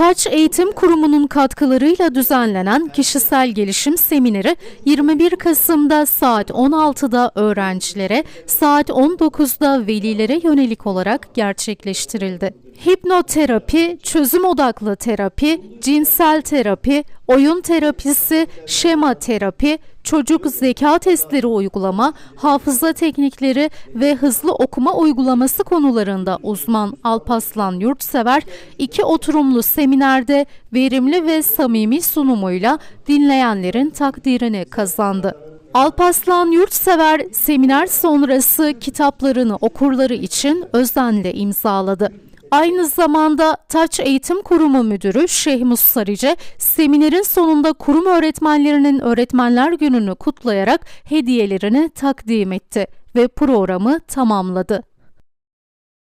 Taç Eğitim Kurumu'nun katkılarıyla düzenlenen kişisel gelişim semineri 21 Kasım'da saat 16'da öğrencilere, saat 19'da velilere yönelik olarak gerçekleştirildi. Hipnoterapi, çözüm odaklı terapi, cinsel terapi, oyun terapisi, şema terapi, çocuk zeka testleri uygulama, hafıza teknikleri ve hızlı okuma uygulaması konularında uzman Alpaslan Yurtsever iki oturumlu seminerde verimli ve samimi sunumuyla dinleyenlerin takdirini kazandı. Alpaslan Yurtsever seminer sonrası kitaplarını okurları için özenle imzaladı. Aynı zamanda Taç Eğitim Kurumu Müdürü Şehmus Sarıcı seminerin sonunda kurum öğretmenlerinin Öğretmenler Günü'nü kutlayarak hediyelerini takdim etti ve programı tamamladı.